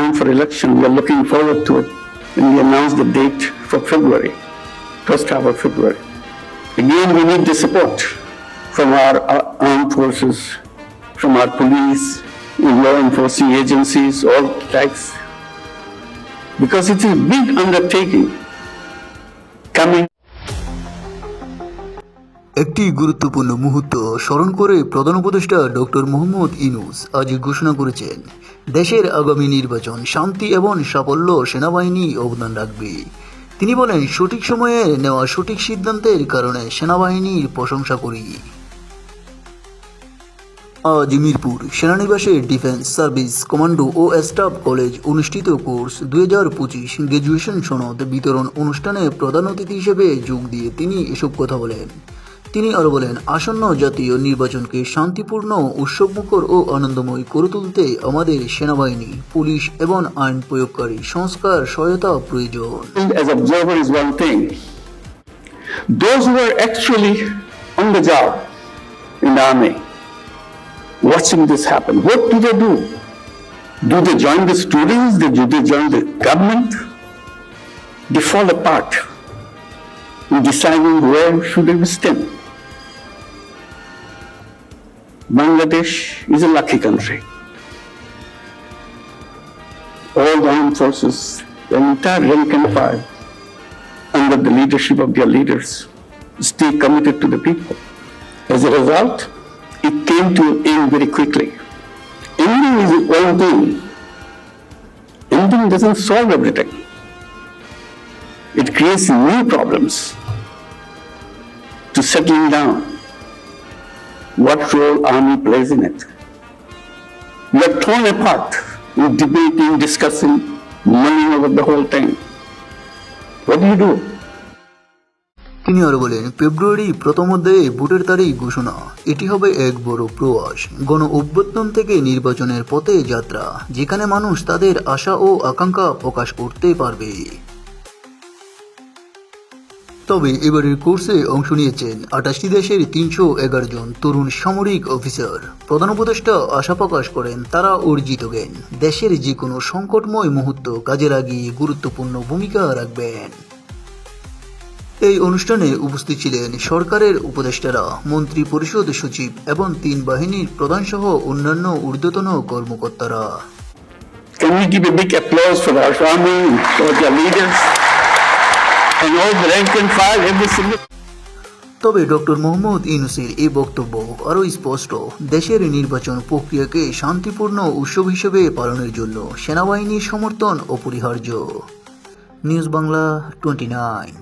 time for election. We are looking forward to it. And we announced the date for February, first half of February. Again, we need the support from our uh, armed forces, from our police, law enforcing agencies, all types. Because it is a big undertaking coming একটি গুরুত্বপূর্ণ মুহূর্ত স্মরণ করে প্রধান উপদেষ্টা doctor Mohammad Yunus আজ ঘোষণা করেছেন দেশের আগামী নির্বাচন শান্তি এবং সাফল্য সেনাবাহিনী অবদান রাখবে। তিনি বলেন, সঠিক সময়ে নেওয়া সঠিক সিদ্ধান্তের কারণে সেনাবাহিনীর প্রশংসা করি। আজ মিরপুর সেনানিবাসে ডিফেন্স সার্ভিস কমান্ডো ও স্টাফ কলেজ অনুষ্ঠিত কোর্স দুই হাজার পঁচিশ গ্রাজুয়েশন সনদ বিতরণ অনুষ্ঠানে প্রধান অতিথি হিসেবে যোগ দিয়ে তিনি এসব কথা বলেন। তিনি আরও বলেন আসন্ন জাতীয় নির্বাচনকে শান্তিপূর্ণ উৎসবমুখর ও আনন্দময় করে তুলতে আমাদের সেনাবাহিনী পুলিশ এবং আইন প্রয়োগকারী সংস্কার সহায়তা প্রয়োজন. Those who are actually on the job in the army, watching this happen, what do they do? Do they join the students? Do they join the government? They fall apart in deciding where should they stand. Bangladesh is a lucky country. all the armed forces, the entire rank and file, under the leadership of their leaders, stay committed to the people. As a result, it came to an end very quickly. Ending is one thing. Ending doesn't solve everything. It creates new problems to settling down. What role army plays in it? We are torn apart in debating, discussing, mulling over the whole thing. What do you do? তিনি আরও বলেন ফেব্রুয়ারি প্রথম অধ্যায়ে ভোটের তারিখ ঘোষণা এটি হবে এক বড় প্রয়াস গণ অভ্যুত্থান থেকে নির্বাচনের পথে যাত্রা যেখানে মানুষ তাদের আশা ও আকাঙ্ক্ষা প্রকাশ করতে পারবে তবে এবারের কোর্সে অংশ নিয়েছেন আটাশটি দেশের তিনশো এগারো জন তরুণ সামরিক অফিসার। প্রধান উপদেষ্টা আশা প্রকাশ করেন তারা অর্জিত জ্ঞান। দেশের যে কোনো সংকটময় মুহূর্ত কাজে লাগিয়ে গুরুত্বপূর্ণ ভূমিকা রাখবেন। এই অনুষ্ঠানে উপস্থিত ছিলেন সরকারের উপদেষ্টারা মন্ত্রী পরিষদ সচিব এবং তিন বাহিনীর প্রধান সহ অন্যান্য ঊর্ধ্বতন কর্মকর্তারা। Can we give a big applause for our army, for their leaders, and all the rank and file, every single তবে ডক্টর মোহাম্মদ ইউনুসের এই বক্তব্য আরও স্পষ্ট। দেশের নির্বাচন প্রক্রিয়াকে শান্তিপূর্ণ উৎসব হিসেবে পালনের জন্য সেনাবাহিনীর সমর্থন অপরিহার্য। News Bangla twenty nine.